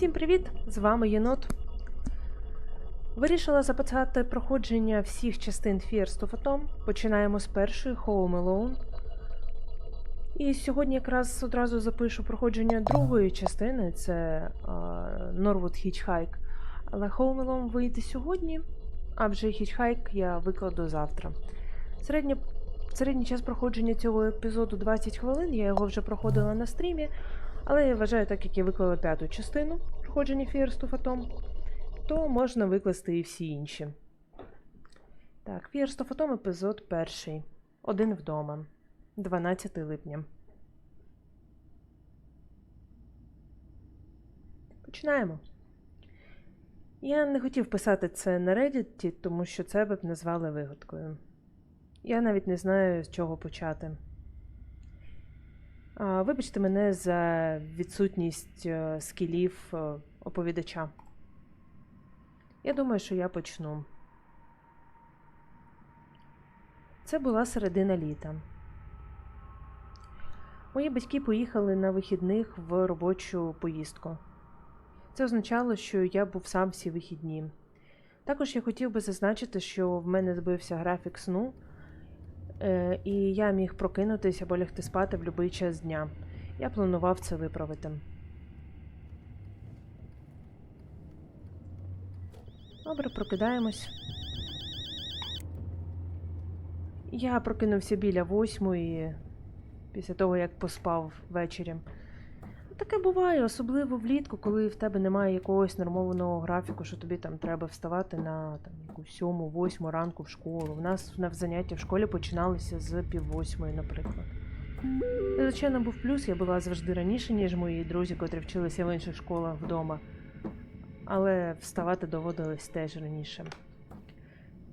Всім привіт! З вами Єнот. Вирішила записати проходження всіх частин Fears of Atom. Починаємо з першої Home Alone. І сьогодні якраз одразу запишу проходження другої частини це Norwood Hitchhike. Але Home Alone вийде сьогодні, а вже Hitchhike я викладу завтра. Середня, середній час проходження цього епізоду 20 хвилин, я його вже проходила на стрімі. Але я вважаю, так як я виклала п'яту частину проходження of то можна викласти і всі інші. Так, of епізод перший. Один вдома. 12 липня. Починаємо. Я не хотів писати це на Reddit, тому що це б назвали вигадкою. Я навіть не знаю, з чого почати. Вибачте мене за відсутність е, скілів е, оповідача. Я думаю, що я почну. Це була середина літа. Мої батьки поїхали на вихідних в робочу поїздку. Це означало, що я був сам всі вихідні. Також я хотів би зазначити, що в мене збився графік сну. Е, і я міг прокинутися або лягти спати в будь-який час дня. Я планував це виправити. Добре, прокидаємось. Я прокинувся біля восьмої, після того, як поспав ввечері. Таке буває, особливо влітку, коли в тебе немає якогось нормованого графіку, що тобі там треба вставати на там, якусь сьому, восьму ранку в школу. У нас на заняття в школі починалися з пів восьмої, наприклад. І, звичайно, був плюс, я була завжди раніше, ніж мої друзі, котрі вчилися в інших школах вдома. Але вставати доводилось теж раніше.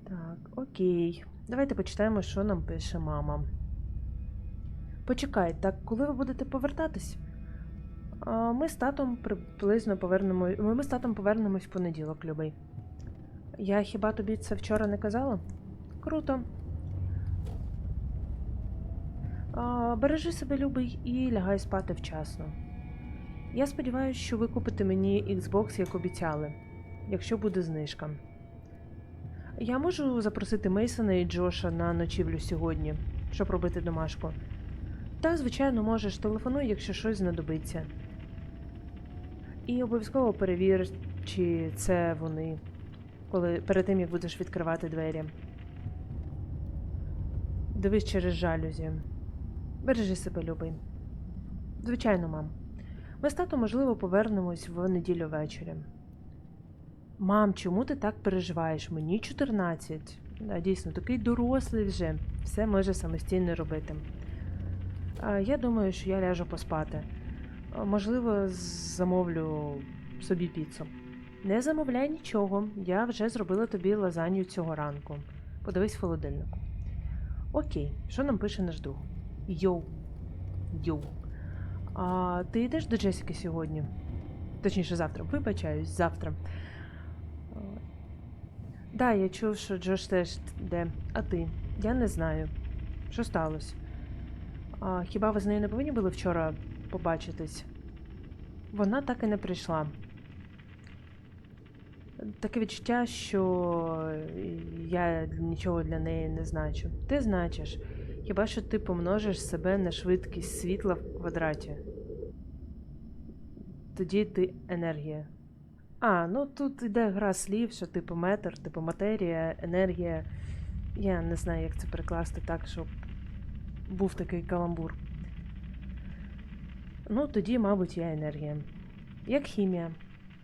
Так, окей. Давайте почитаємо, що нам пише мама. Почекай, так коли ви будете повертатись? Ми з татом приблизно повернемо. Ми з татом повернемось в понеділок, любий. Я хіба тобі це вчора не казала? Круто. А, Бережи себе, любий, і лягай спати вчасно. Я сподіваюся, що ви купите мені Xbox, як обіцяли, якщо буде знижка. Я можу запросити Мейсона і Джоша на ночівлю сьогодні, щоб робити домашку. Та, звичайно, можеш телефонуй, якщо щось знадобиться. І обов'язково перевір, чи це вони, коли перед тим як будеш відкривати двері. Дивись через жалюзі. Бережи себе, любий. Звичайно, мам. Ми з татом, можливо, повернемось в неділю ввечері. Мам, чому ти так переживаєш? Мені 14. Да, дійсно, такий дорослий вже. Все може самостійно робити. Я думаю, що я ляжу поспати. А, Можливо, замовлю собі піцу. Не замовляй нічого. Я вже зробила тобі лазанью цього ранку. Подивись в холодильнику. Окей, що нам пише наш друг? Йоу. Йоу. А ти йдеш до Джесіки сьогодні? Точніше, завтра. Вибачаюсь, завтра. А, Да, я чув, що Джош теж йде. А ти? Я не знаю. Що сталося? А, хіба ви з нею не повинні були вчора побачитись? Вона так і не прийшла. Таке відчуття, що я нічого для неї не значу. Ти значиш. Хіба що ти помножиш себе на швидкість світла в квадраті? Тоді ти енергія. А, ну тут йде гра слів, що типу метр, типу матерія, енергія. Я не знаю, як це перекласти так, щоб був такий каламбур. Ну, тоді, мабуть, я енергія. Як хімія.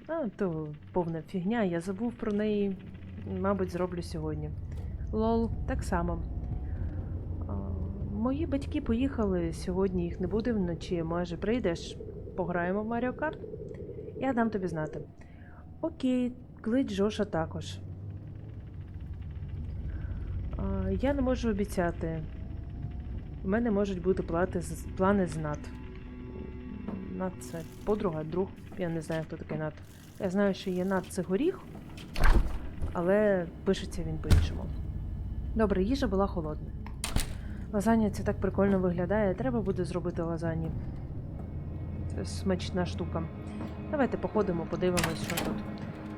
А, то повна фігня, я забув про неї. Мабуть, зроблю сьогодні. Лол, так само. А, Мої батьки поїхали, сьогодні їх не буде вночі. Може, прийдеш, пограємо в Маріо Карт? Я дам тобі знати. Окей, клич Джоша також. А, Я не можу обіцяти. У мене можуть бути плати плани з Нат це подруга, друг. Я не знаю, хто такий Нат. Я знаю, що є Нат це горіх, але пишеться він по-іншому. Добре, їжа була холодна. Лазанья це так прикольно виглядає. Треба буде зробити лазані. Це смачна штука. Давайте походимо, подивимось, що тут.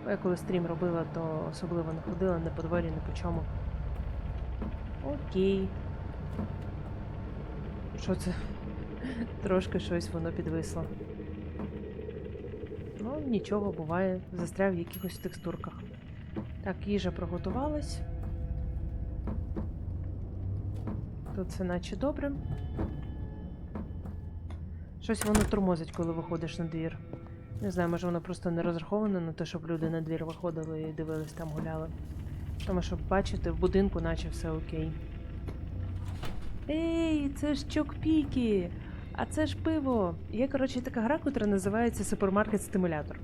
Бо Я коли стрім робила, то особливо не ходила, не по дворі, не по чому. Окей. Що це? Трошки щось воно підвисло. Ну, нічого, буває, застряв в якихось текстурках. Так, їжа приготувалась. Тут все наче добре. Щось воно тормозить, коли виходиш на двір. Не знаю, може воно просто не розраховано на те, щоб люди на двір виходили і дивились там гуляли. Тому що, бачите, в будинку наче все окей. Ей, це ж чокпіки! А це ж пиво. Є, коротше, така гра, яка називається Супермаркет Стимулятор.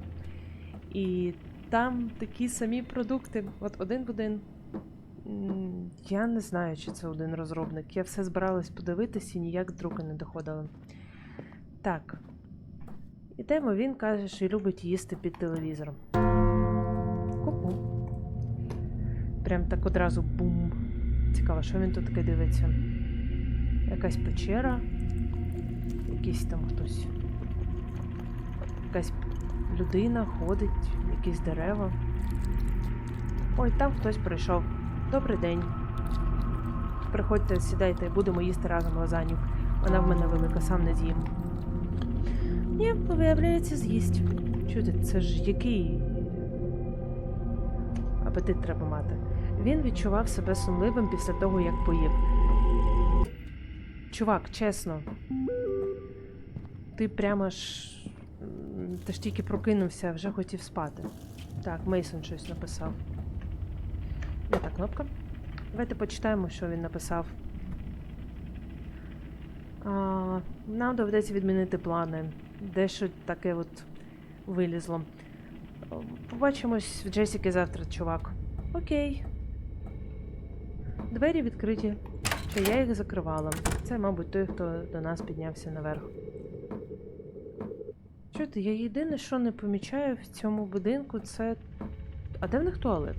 І там такі самі продукти. От один в один. Я не знаю, чи це один розробник. Я все збиралась подивитись і ніяк до не доходила. Так. Ідемо, він каже, що любить їсти під телевізором. Ку-ку. Прям так одразу бум. Цікаво, що він тут таке дивиться? Якась печера. Якийсь там хтось. Якась людина ходить, якісь дерева. Ой, там хтось прийшов. Добрий день. Приходьте, сідайте, будемо їсти разом лазанью. Вона в мене велика, сам не з'їм. Ні, виявляється, з'їсть. Чути, це ж який апетит треба мати. Він відчував себе сумливим після того, як поїв. Чувак, чесно. Ти прямо ж. Ти ж тільки прокинувся, вже хотів спати. Так, Мейсон щось написав. Де та кнопка? Давайте почитаємо, що він написав. А, нам доведеться відмінити плани. Дещо таке от вилізло. Побачимось в Джесіки завтра, чувак. Окей. Двері відкриті. Чи я їх закривала? Це, мабуть, той, хто до нас піднявся наверх. Чути, я єдине, що не помічаю в цьому будинку, це. А де в них туалет?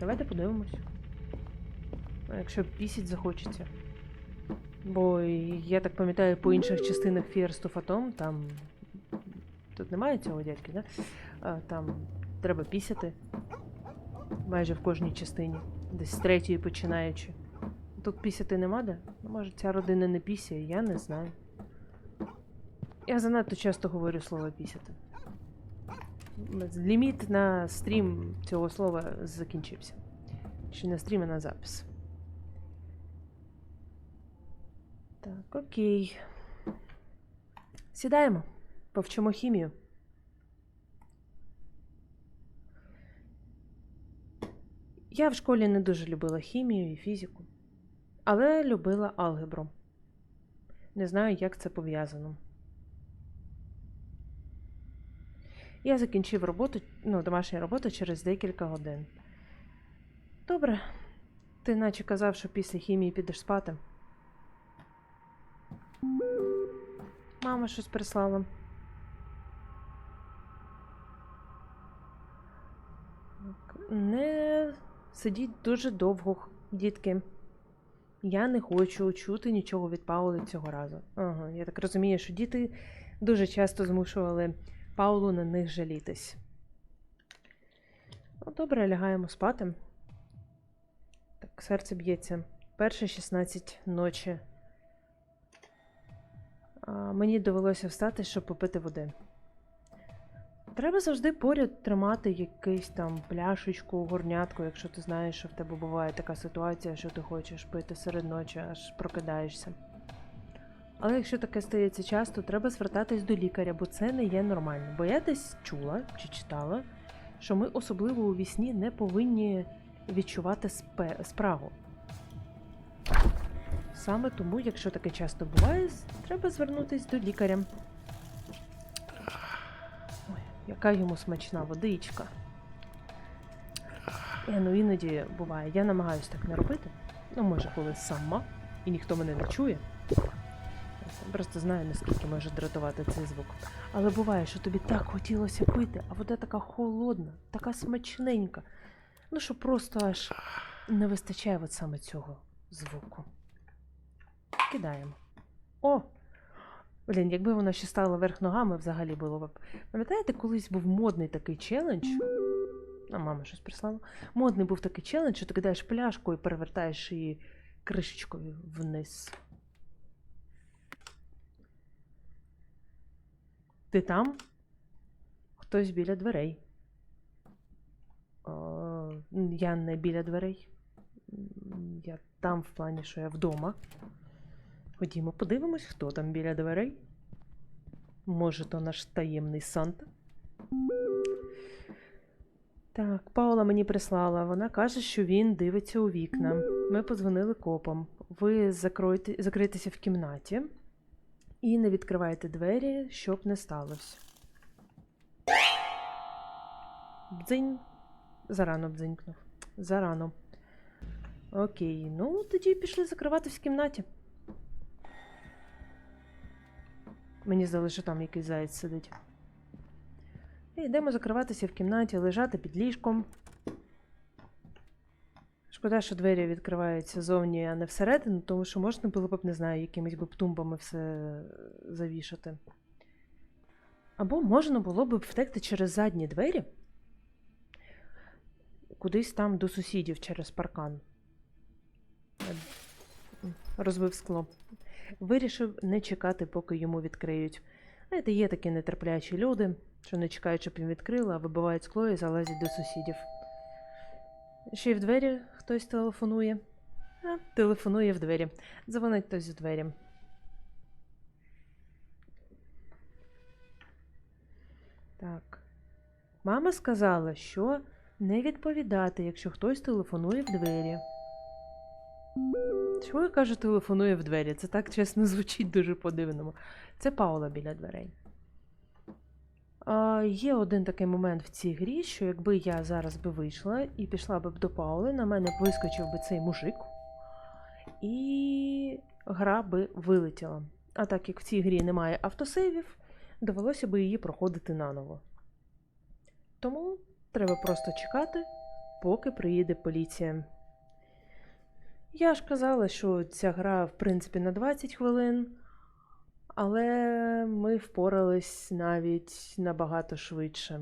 Давайте подивимось. Якщо пісять захочеться. Бо я так пам'ятаю, по інших частинах Phantom, там. Тут немає цього дядьки, да? Там треба пісяти. Майже в кожній частині. Десь з третьої починаючи. Тут пісяти нема де? Ну, може, ця родина не пісяє, я не знаю. Я занадто часто говорю слово пісяти. Ліміт на стрім цього слова закінчився. Чи на стрім, а на запис. Так, окей. Сідаємо. Повчимо хімію. Я в школі не дуже любила хімію і фізику, але любила алгебру. Не знаю, як це пов'язано. Я закінчив роботу, ну, домашню роботу через декілька годин. Добре. Ти наче казав, що після хімії підеш спати. Мама щось прислала. Не сидіть дуже довго, дітки. Я не хочу чути нічого від Паули цього разу. Ага, я так розумію, що діти дуже часто змушували Паулу на них жалітись. Ну, добре, лягаємо спати. Так, серце б'ється. Перші 16 ночі. А, мені довелося встати, щоб попити води. Треба завжди поряд тримати якийсь там пляшечку, горнятку, якщо ти знаєш, що в тебе буває така ситуація, що ти хочеш пити серед ночі, аж прокидаєшся. Але якщо таке стається часто, треба звертатись до лікаря, бо це не є нормально. Бо я десь чула чи читала, що ми особливо у вісні не повинні відчувати спрагу. Саме тому, якщо таке часто буває, треба звернутись до лікаря. Ой, яка йому смачна водичка. Е, ну іноді буває, я намагаюся так не робити. Ну, може, коли сама, і ніхто мене не чує. Просто знаю, наскільки може дратувати цей звук. Але буває, що тобі так хотілося пити, а вода така холодна, така смачненька. Ну, що просто аж не вистачає от саме цього звуку. Кидаємо. О! Блін, якби вона ще стала верх ногами, взагалі було б. Пам'ятаєте, колись був модний такий челендж? А мама щось прислала. Модний був такий челендж, що ти кидаєш пляшку і перевертаєш її кришечкою вниз. Ти там? Хтось біля дверей. О, я не біля дверей. Я там в плані, що я вдома. Ходімо, подивимось, хто там біля дверей. Може, то наш таємний Санта. Так, Паула мені прислала. Вона каже, що він дивиться у вікна. Ми подзвонили копам. Ви закройте, закрийтеся в кімнаті і не відкривайте двері, щоб не сталося. Бдзинь. Зарано бдзинькнув. Зарано. Окей, ну тоді пішли закриватись в кімнаті. Мені здалося, що там якийсь заєць сидить. І йдемо закриватися в кімнаті, лежати під ліжком. Шкода, що двері відкриваються зовні, а не всередину, тому що можна було б, не знаю, якимись би тумбами все завішати. Або можна було б втекти через задні двері, кудись там до сусідів через паркан. Розбив скло. Вирішив не чекати, поки йому відкриють. Знаєте, є такі нетерплячі люди, що не чекають, щоб їм відкрили, а вибивають скло і залазять до сусідів. Ще й в двері хтось телефонує. А, телефонує в двері. Дзвонить хтось в двері. Так. Мама сказала, що не відповідати, якщо хтось телефонує в двері. Чому я кажу, телефонує в двері? Це так чесно звучить дуже по-дивному. Це Паула біля дверей. Є один такий момент в цій грі, що якби я зараз би вийшла і пішла б до Паули, на мене б вискочив би цей мужик, і гра би вилетіла. А так як в цій грі немає автосейвів, довелося би її проходити наново. Тому треба просто чекати, поки приїде поліція. Я ж казала, що ця гра, в принципі, на 20 хвилин, але ми впорались навіть набагато швидше.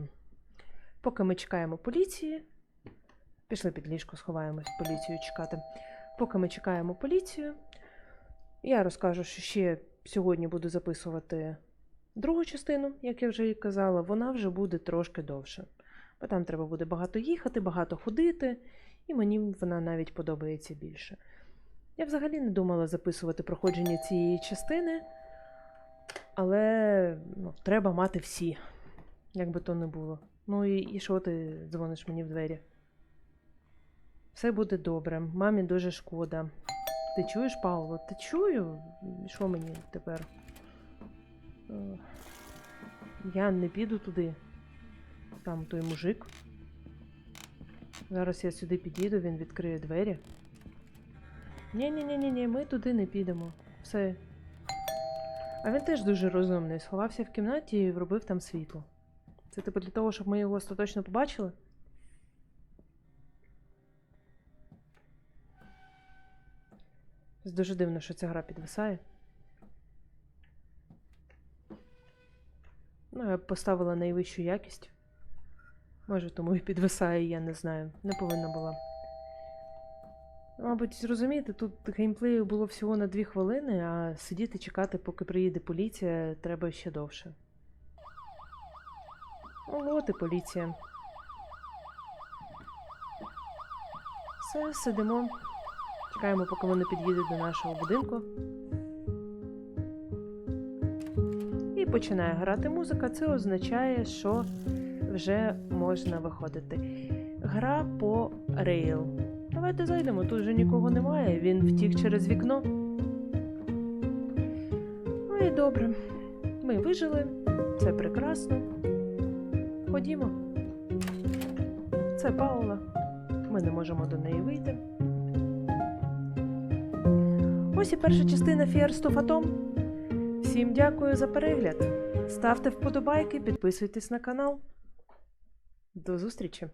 Поки ми чекаємо поліції, пішли під ліжко, сховаємось поліцію чекати. Поки ми чекаємо поліцію, я розкажу, що ще сьогодні буду записувати другу частину, як я вже і казала, вона вже буде трошки довше. Бо там треба буде багато їхати, багато ходити, і мені вона навіть подобається більше. Я взагалі не думала записувати проходження цієї частини, але ну, треба мати всі, як би то не було. Ну і, і що ти дзвониш мені в двері? Все буде добре, мамі дуже шкода. Ти чуєш, Павло? Ти чую? Що мені тепер? Е, Я не піду туди. Там той мужик. Зараз я сюди підійду, він відкриє двері. Ні-ні-ні, ні ми туди не підемо. Все. А він теж дуже розумний. Сховався в кімнаті і вробив там світло. Це типу для того, щоб ми його остаточно побачили? Це Дуже дивно, що ця гра підвисає. Ну, я б поставила найвищу якість. Може, тому і підвисає, я не знаю. Не повинна була. Мабуть, зрозумієте, тут геймплею було всього на 2 хвилини, а сидіти чекати, поки приїде поліція, треба ще довше. О, от і поліція. Все, сидимо. Чекаємо, поки вони під'їдуть до нашого будинку. І починає грати музика. Це означає, що вже можна виходити. Гра по рейл. Давайте зайдемо, тут вже нікого немає, він втік через вікно. Ну і добре. Ми вижили, це прекрасно. Ходімо. Це Паула. Ми не можемо до неї вийти. Ось і перша частина Phantom. Всім дякую за перегляд. Ставте вподобайки, підписуйтесь на канал. До зустрічі!